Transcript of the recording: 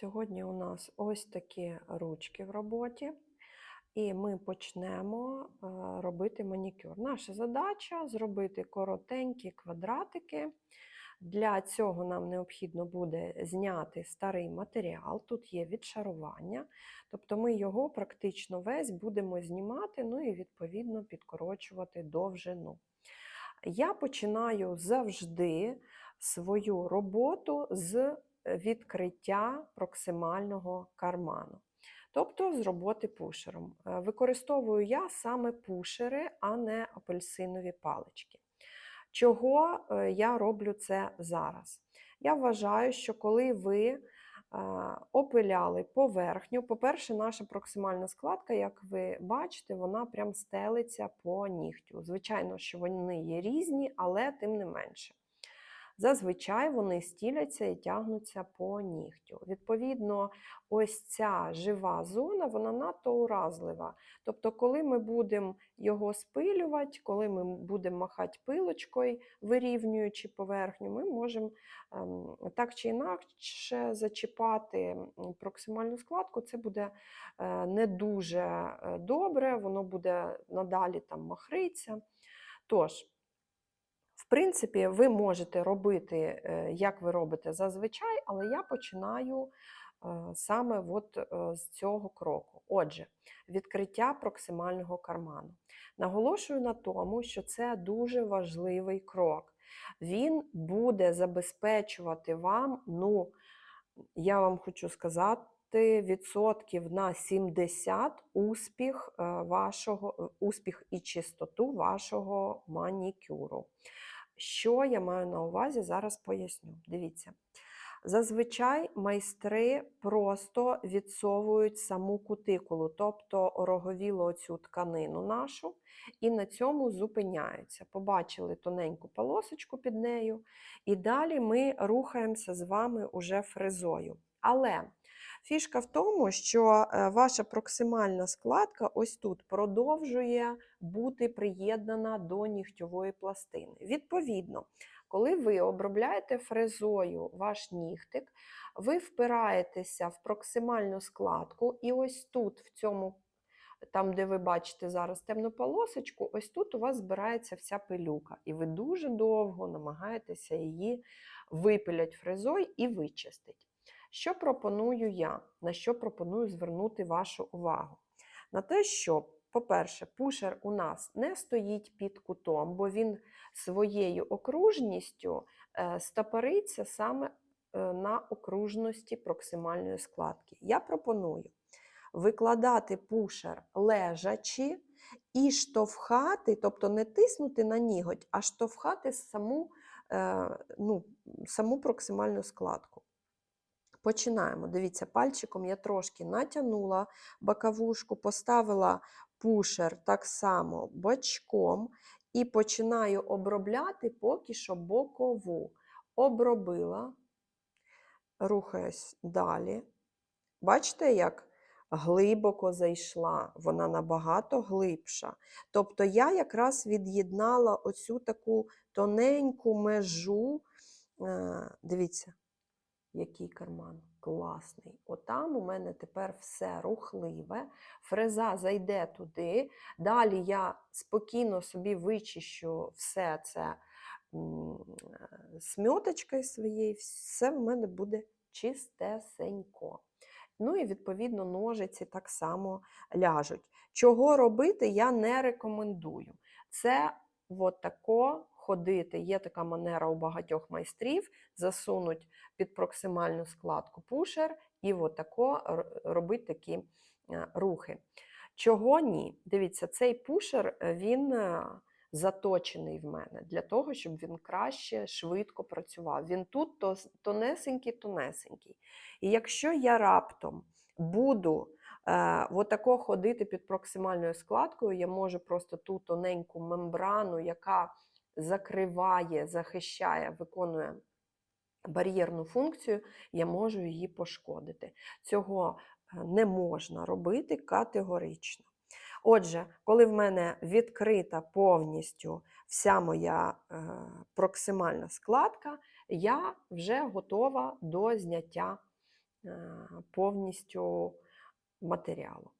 Сьогодні у нас ось такі ручки в роботі, і ми почнемо е, робити манікюр. Наша задача зробити коротенькі квадратики. Для цього нам необхідно буде зняти старий матеріал. Тут є відшарування, тобто ми його практично весь будемо знімати, ну і відповідно підкорочувати довжину. Я починаю завжди свою роботу з відкриття проксимального карману, тобто з роботи пушером. Е, Використовую я саме пушери, а не апельсинові палички. Чого е, я роблю це зараз? Я вважаю, що коли ви е, опиляли поверхню, по-перше, наша проксимальна складка, як ви бачите, вона прям стелиться по нігтю. Звичайно, що вони є різні, але тим не менше. Зазвичай вони стіляться і тягнуться по нігтю. Відповідно, ось ця жива зона, вона надто уразлива. Тобто, коли ми будемо його спилювати, коли ми будемо махати пилочкою, вирівнюючи поверхню, ми можемо ем, так чи інакше зачіпати проксимальну складку. Це буде е, не дуже е, добре, воно буде надалі там махриться. Тож, принципі, ви можете робити, е, як ви робите зазвичай, але я починаю е, саме от е, з цього кроку. Отже, відкриття проксимального карману. Наголошую на тому, що це дуже важливий крок. Він буде забезпечувати вам, ну, я вам хочу сказати, відсотків на 70 успіх, вашого, успіх і чистоту вашого манікюру. Що я маю на увазі, зараз поясню. Дивіться. Зазвичай майстри просто відсовують саму кутикулу, тобто ороговілу оцю тканину нашу, і на цьому зупиняються. Побачили тоненьку полосочку під нею, і далі ми рухаємося з вами уже фрезою. Але фішка в тому, що е, ваша проксимальна складка ось тут продовжує бути приєднана до нігтьової пластини. Відповідно, коли ви обробляєте фрезою ваш нігтик, ви впираєтеся в проксимальну складку, і ось тут, в цьому, там, де ви бачите зараз темну полосочку, ось тут у вас збирається вся пилюка, і ви дуже довго намагаєтеся її випиляти фрезою і вичистити. Що пропоную я? На що пропоную звернути вашу увагу? На те, що, по-перше, пушер у нас не стоїть під кутом, бо він своєю окружністю е, стопориться саме е, на окружності проксимальної складки. Я пропоную викладати пушер лежачи і штовхати, тобто не тиснути на ніготь, а штовхати саму, е, ну, саму проксимальну складку. Починаємо. Дивіться, пальчиком я трошки натягнула боковушку, поставила пушер так само бочком і починаю обробляти поки що бокову. Обробила, рухаюсь далі. Бачите, як глибоко зайшла, вона набагато глибша. Тобто я якраз від'єднала оцю таку тоненьку межу. Е, Дивіться, який карман класний. Отам у мене тепер все рухливе, фреза зайде туди. Далі я спокійно собі вичищу все це е, смьоточкою своєю, все в мене буде чистесенько. Ну і відповідно ножиці так само ляжуть. Чого робити, я не рекомендую. Це от тако ходити. Є така манера у багатьох майстрів засунуть під проксимальну складку пушер і от тако робити такі е, рухи. Чого ні? Дивіться, цей пушер е, він е, заточений в мене для того, щоб він краще, швидко працював. Він тут тонесенький-тонесенький. І якщо я раптом буду отако ходити під проксимальною складкою, я можу просто ту тоненьку мембрану, яка закриває, захищає, виконує бар'єрну функцію, я можу її пошкодити. Цього е, не можна робити категорично. Отже, коли в мене відкрита повністю вся моя е, проксимальна складка, я вже готова до зняття е, повністю матеріалу.